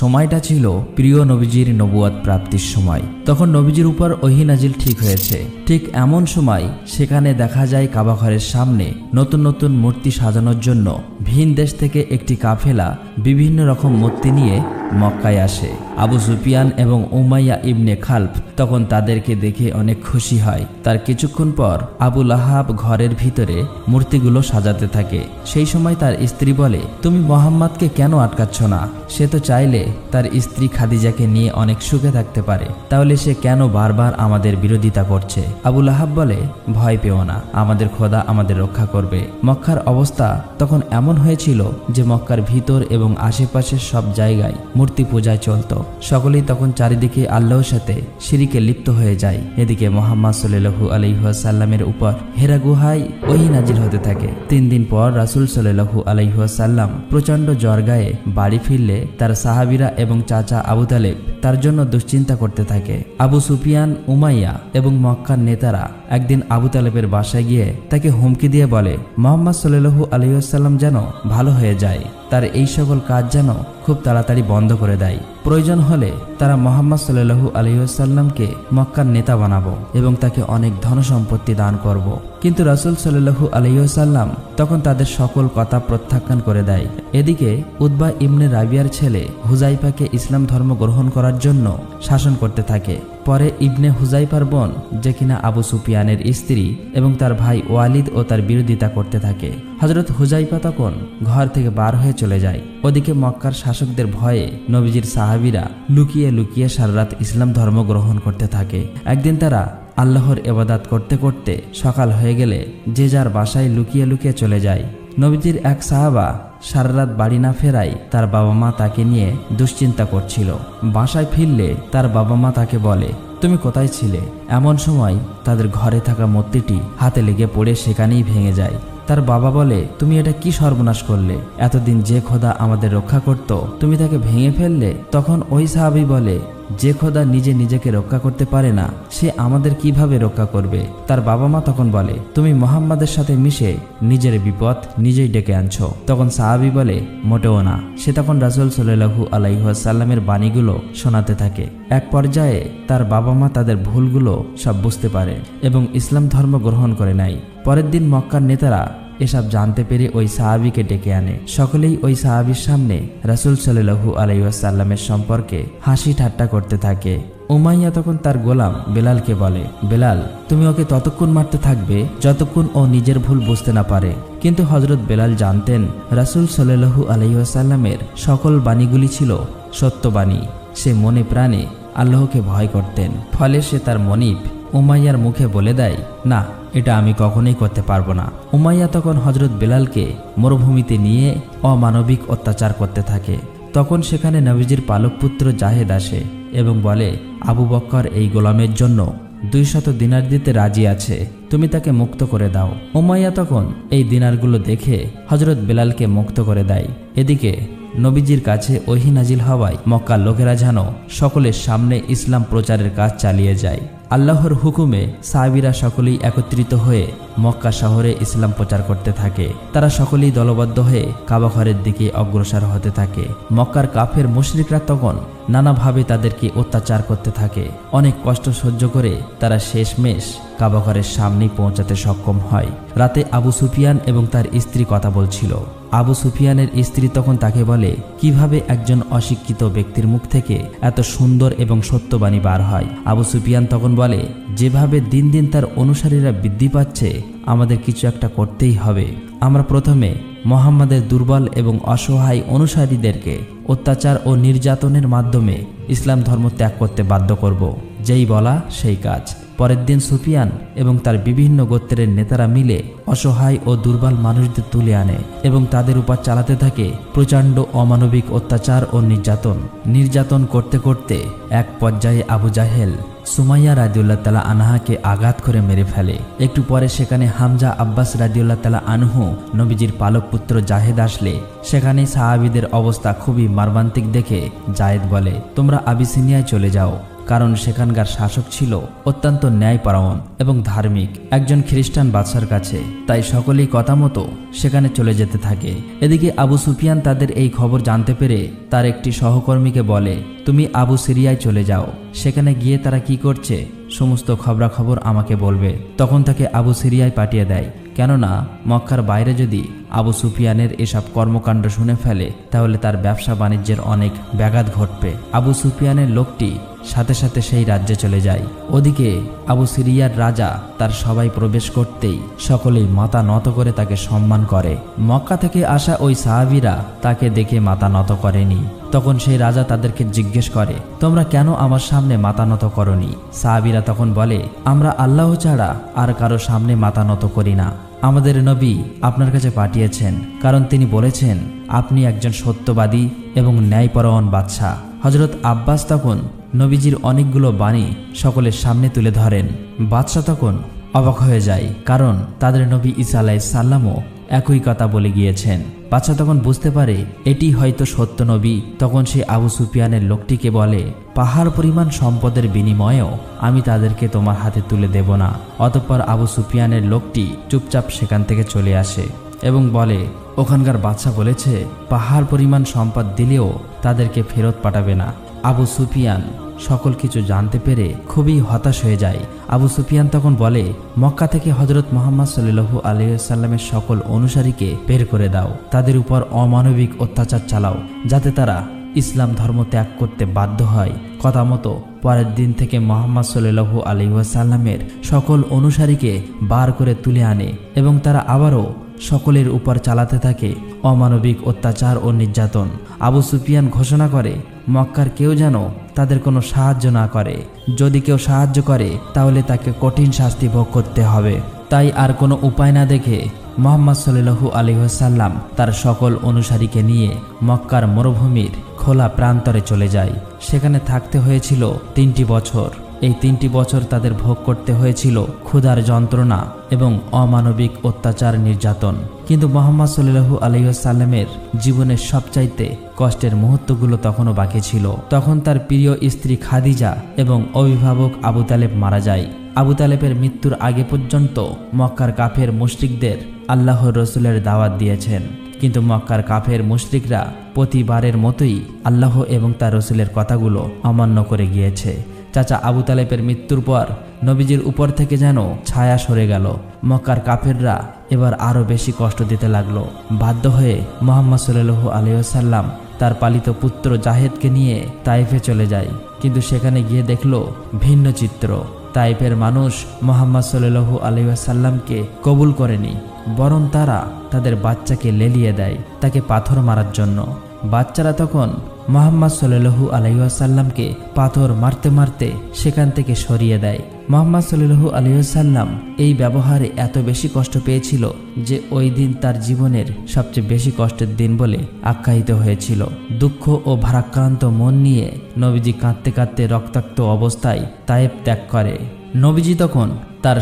সময়টা ছিল প্রিয় নবীজির নবুয়াদ প্রাপ্তির সময়। তখন নবীজির উপর ওহি নাজিল ঠিক হয়েছে। ঠিক এমন সময় সেখানে দেখা যায় কাবাঘরের সামনে নতুন নতুন মূর্তি সাজানোর জন্য ভিন দেশ থেকে একটি কাফেলা বিভিন্ন রকম মূর্তি নিয়ে মক্কায় আসে। আবু সুফিয়ান এবং উমাইয়া ইবনে খালফ তখন তাদেরকে দেখে অনেক খুশি হয়। তার কিছুক্ষণ পর আবু লাহাব ঘরের ভিতরে মূর্তিগুলো সাজাতে থাকে। সেই সময় তার স্ত্রী বলে, তুমি মোহাম্মদকে কেন আটকাচ্ছ না? সে তো চাইলে তার স্ত্রী খাদিজাকে নিয়ে অনেক সুখে থাকতে পারে। তাহলে সে কেন বারবার আমাদের বিরোধিতা করছে? আবুল লাহাব বলে, ভয় পেও না, আমাদের খোদা আমাদের রক্ষা করবে। মক্কার অবস্থা তখন এমন হয়েছিল যে মক্কার ভিতর এবং আশেপাশের সব জায়গায় মূর্তি পূজায় চলত। সকলেই তখন চারিদিকে আল্লাহর সাথে সিঁড়িকে লিপ্ত হয়ে যায়। এদিকে মোহাম্মদ সাল্লু আলহিহাসাল্লামের উপর হেরা গুহায় ওই নাজিল হতে থাকে। তিন দিন পর রাসুল সাল্লু আলহিহাসাল্লাম প্রচণ্ড জ্বর গায়ে বাড়ি ফিরলে তার সাহাবিরা এবং চাচা আবু তালেব তার জন্য দুশ্চিন্তা করতে থাকে। আবু সুফিয়ান, উমাইয়া এবং মক্কার নেতারা একদিন আবু তালেবের বাসায় গিয়ে তাকে হুমকি দিয়ে বলে, মোহাম্মদ সাল্লু আলহিহাসাল্লাম যেন ভালো হয়ে যায়। তার এই সকল কাজ যেন খুব তাড়াতাড়ি বন্ধ করে দেয়। প্রয়োজন হলে তারা মোহাম্মদ সাল্লু আলহিউসাল্লামকে মক্কার নেতা বানাবো এবং তাকে অনেক ধন সম্পত্তি দান করব। কিন্তু রাসুল সাল্লু আলহিউসাল্লাম তখন তাদের সকল কথা প্রত্যাখ্যান করে দেয়। এদিকে উদ্বা ইমনে রাবিয়ার ছেলে হুজাইফাকে ইসলাম ধর্ম গ্রহণ করার জন্য শাসন করতে থাকে। পরে ইবনে হুজাইফার বোন, যে কিনা আবু সুফিয়ানের স্ত্রী এবং তার ভাই ওয়ালিদ ও তার বিরোধিতা করতে থাকে। হজরত হুজাইফা তখন ঘর থেকে বার হয়ে চলে যায়। ওদিকে মক্কার শাসকদের ভয়ে নবীজির সাহাবিরা লুকিয়ে লুকিয়ে সারারাত ইসলাম ধর্ম গ্রহণ করতে থাকে। একদিন তারা আল্লাহর এবাদাত করতে করতে সকাল হয়ে গেলে যে যার বাসায় লুকিয়ে লুকিয়ে চলে যায়। নবীজির এক সাহাবা সারারাত বাড়ি না ফেরাই তার বাবা মা তাকে নিয়ে দুশ্চিন্তা করছিল। বাসায় ফিরলে তার বাবা মা তাকে বলে, তুমি কোথায় ছিলে? এমন সময় তাদের ঘরে থাকা মূর্তিটি হাতে লেগে পড়ে সেখানেই ভেঙে যায়। তার বাবা বলে, তুমি এটা কি সর্বনাশ করলে? এতদিন যে খোদা আমাদের রক্ষা করত, তুমি তাকে ভেঙে ফেললে? তখন ওই সাহাবি বলে যে খোদা নিজে নিজেকে রক্ষা করতে পারে না, সে আমাদের কীভাবে রক্ষা করবে? তার বাবা মা তখন বলে, তুমি মোহাম্মদের সাথে মিশে নিজের বিপদ নিজেই ডেকে আনছো। তখন সাহাবি বলে, মোটেও না। সে তখন রাসুল সাল্লু আলাইসাল্লামের বাণীগুলো শোনাতে থাকে। এক পর্যায়ে তার বাবা মা তাদের ভুলগুলো সব বুঝতে পারে এবং ইসলাম ধর্ম গ্রহণ করে নাই। পরের দিন মক্কার নেতারা এসব জানতে পেরে ওই সাহাবিকে ডেকে আনে। সকলেই ওই সাহাবির সামনে রাসুল সাল্লু আলাইসাল্লামের সম্পর্কে হাসি ঠাট্টা করতে থাকে। উমাইয়া তখন তার গোলাম বেলালকে বলে, বেলাল, তুমি ওকে ততক্ষণ মারতে থাকবে যতক্ষণ ও নিজের ভুল বুঝতে না পারে। কিন্তু হজরত বেলাল জানতেন রাসুল সাল্লু আলাইসাল্লামের সকল বাণীগুলি ছিল সত্যবাণী সে মনে প্রাণে আল্লাহকে ভয় করতেন। ফলে সে তার মনিপ উমাইয়ার মুখে বলে দেয়, না এটা আমি কখনোই করতে পারব না। উমাইয়া তখন হজরত বেলালকে মরুভূমিতে নিয়ে অমানবিক অত্যাচার করতে থাকে। তখন সেখানে নবীজির পালক পুত্র জাহেদ আসে এবং বলে, আবু বক্কর এই গোলামের জন্য দুই শত দিনার দিতে রাজি আছে, তুমি তাকে মুক্ত করে দাও। উমাইয়া তখন এই দিনারগুলো দেখে হজরত বেলালকে মুক্ত করে দেয়। এদিকে নবীজির কাছে ওহি নাজিল হওয়ায় মক্কার লোকেরা যেন সকলের সামনে ইসলাম প্রচারের কাজ চালিয়ে যায়। আল্লাহর হুকুমে সাহাবিরা সকলেই একত্রিত হয়ে মক্কা শহরে ইসলাম প্রচার করতে থাকে। তারা সকলেই দলবদ্ধ হয়ে কাবাঘরের দিকে অগ্রসর হতে থাকে। মক্কার কাফের মুশরিকরা তখন নানাভাবে তাদেরকে অত্যাচার করতে থাকে। অনেক কষ্ট সহ্য করে তারা শেষমেশ কাবাঘরের সামনেই পৌঁছাতে সক্ষম হয়। রাতে আবু সুফিয়ান এবং তার স্ত্রী কথা বলছিল। আবু সুফিয়ানের স্ত্রী তখন তাকে বলে, কীভাবে একজন অশিক্ষিত ব্যক্তির মুখ থেকে এত সুন্দর এবং সত্যবাণী বার হয়? আবু সুফিয়ান তখন বলে যেভাবে দিন দিন তার অনুসারীরা বৃদ্ধি পাচ্ছে, আমাদের কিছু একটা করতেই হবে। আমরা প্রথমে মোহাম্মদের দুর্বল এবং অসহায় অনুসারীদেরকে অত্যাচার ও নির্যাতনের মাধ্যমে ইসলাম ধর্ম ত্যাগ করতে বাধ্য করব। যেই বলা সেই কাজ। পরের দিন সুফিয়ান এবং তার বিভিন্ন গোত্রের নেতারা মিলে অসহায় ও দুর্বল মানুষদের তুলে আনে এবং তাদের উপর চালাতে থাকে প্রচণ্ড অমানবিক অত্যাচার ও নির্যাতন। নির্যাতন করতে করতে এক পর্যায়ে আবু জাহেল সুমাইয়া রাদিউল্লাহ তালা আনহাকে আঘাত করে মেরে ফেলে। একটু পরে সেখানে হামজা আব্বাস রাদিউল্লাহ তালা আনহু, নবীজির পালক পুত্র জাহেদ আসলে। সেখানে সাহাবিদের অবস্থা খুবই মার্মান্তিক দেখে জায়েদ বলে, তোমরা আবিসিনিয়ায় চলে যাও। কারণ সেখানকার শাসক ছিল অত্যন্ত ন্যায়পরায়ণ এবং ধার্মিক, একজন খ্রিস্টান বাদশার কাছে। তাই সকলেই কথা মতো সেখানে চলে যেতে থাকে। এদিকে আবু সুফিয়ান তাদের এই খবর জানতে পেরে তার একটি সহকর্মীকে বলে, তুমি আবু সিরিয়ায় চলে যাও। সেখানে গিয়ে তারা কি করছে? সমস্ত খবরাখবর আমাকে বলবে। তখন তাকে আবু সিরিয়ায় পাঠিয়ে দেয়। কেননা, মক্কার বাইরে যদি আবু সুফিয়ানের এসব কর্মকাণ্ড শুনে ফেলে, তাহলে তার ব্যবসা বাণিজ্যের অনেক ব্যাঘাত ঘটবে। আবু সুফিয়ানের লোকটি সাথে সাথে সেই রাজ্যে চলে যায়। ওদিকে আবু সিরিয়ার রাজা তার সবাই প্রবেশ করতেই সকলেই মাথা নত করে তাকে সম্মান করে। মক্কা থেকে আসা ওই সাহাবিরা তাকে দেখে মাথা নত করেনি। তখন সেই রাজা তাদেরকে জিজ্ঞেস করে, তোমরা কেন আমার সামনে মাথা নত করনি? সাহাবিরা তখন বলে, আমরা আল্লাহ ছাড়া আর কারও সামনে মাথা নত করি না। আমাদের নবী আপনার কাছে পাঠিয়েছেন, কারণ তিনি বলেছেন, আপনি একজন সত্যবাদী এবং ন্যায়পরায়ণ বাদশাহ। হজরত আব্বাস তখন নবীজির অনেকগুলো বাণী সকলের সামনে তুলে ধরেন। বাদশাহ তখন অবাক হয়ে যায়, কারণ তাদের নবী ঈসা আলাই সাল্লামও একই কথা বলে গিয়েছেন। বাচ্চা তখন বুঝতে পারে, এটি হয়তো সত্য নবী। তখন সে আবু সুফিয়ানের লোকটিকে বলে, পাহাড় পরিমাণ সম্পদের বিনিময়েও আমি তাদেরকে তোমার হাতে তুলে দেব না। অতঃপর আবু সুফিয়ানের লোকটি চুপচাপ সেখান থেকে চলে আসে এবং বলে, ওখানকার বাচ্চা বলেছে, পাহাড় পরিমাণ সম্পদ দিলেও তাদেরকে ফেরত পাঠাবে না। আবু সুফিয়ান সকল কিছু জানতে পেরে খুবই হতাশ হয়ে যায়। আবু সুফিয়ান তখন বলে, মক্কা থেকে হজরত মোহাম্মদ সাল্লু আলহিসাল্লামের সকল অনুসারীকে বের করে দাও। তাদের উপর অমানবিক অত্যাচার চালাও, যাতে তারা ইসলাম ধর্ম ত্যাগ করতে বাধ্য হয়। কথা মতো পরের দিন থেকে মোহাম্মদ সাল্লু আলহিহাসাল্লামের সকল অনুসারীকে বার করে তুলে আনে এবং তারা আবারও সকলের উপর চালাতে থাকে অমানবিক অত্যাচার ও নির্যাতন। আবু সুফিয়ান ঘোষণা করে, মক্কার কেউ যেন তাদের কোনো সাহায্য না করে। যদি কেউ সাহায্য করে, তাহলে তাকে কঠিন শাস্তি ভোগ করতে হবে। তাই আর কোনো উপায় না দেখে মোহাম্মদ সাল্লু আলিহাসাল্লাম তার সকল অনুসারীকে নিয়ে মক্কার মরুভূমির খোলা প্রান্তরে চলে যায়। সেখানে থাকতে হয়েছিল তিনটি বছর। এই তিনটি বছর তাদের ভোগ করতে হয়েছিল ক্ষুধার যন্ত্রণা এবং অমানবিক অত্যাচার নির্যাতন। কিন্তু মোহাম্মদ সাল্লু আলহিসাল্লামের জীবনের সবচাইতে কষ্টের মুহূর্তগুলো তখনও বাকি ছিল। তখন তার প্রিয় স্ত্রী খাদিজা এবং অভিভাবক আবু তালেব মারা যায়। আবু তালেবের মৃত্যুর আগে পর্যন্ত মক্কার কাফের মুশরিকদের আল্লাহ রসুলের দাওয়াত দিয়েছেন। কিন্তু মক্কার কাফের মুশরিকরা প্রতিবারের মতোই আল্লাহ এবং তার রসুলের কথাগুলো অমান্য করে গিয়েছে। চাচা আবু তালেবের মৃত্যুর পর নবীজির উপর থেকে যেন ছায়া সরে গেল। মক্কার কাফেররা এবার আরও বেশি কষ্ট দিতে লাগল। বাধ্য হয়ে মোহাম্মদ সাল্লু আলিয়াল্লাম তার পালিত পুত্র জাহেদকে নিয়ে তাইফে চলে যায়। কিন্তু সেখানে গিয়ে দেখল ভিন্ন চিত্র। তাইফের মানুষ মোহাম্মদ সাল্লু আলিয়াসাল্লামকে কবুল করেনি, বরং তারা তাদের বাচ্চাকে লেলিয়ে দেয়, তাকে পাথর মারার জন্য। বাচ্চারা তখন মোহাম্মদ সাল্লু আলাইসাল্লামকে পাথর মারতে মারতে সেখান থেকে সরিয়ে দেয়। মোহাম্মদ সাল্লু আলাইসাল্লাম এই ব্যবহারে এত বেশি কষ্ট পেয়েছিল যে ওই দিন তার জীবনের সবচেয়ে বেশি কষ্টের দিন বলে আখ্যায়িত হয়েছিল। দুঃখ ও ভারাক্রান্ত মন নিয়ে নবীজি কাঁদতে কাঁদতে রক্তাক্ত অবস্থায় তায়েব ত্যাগ করে। নবীজি তখন তার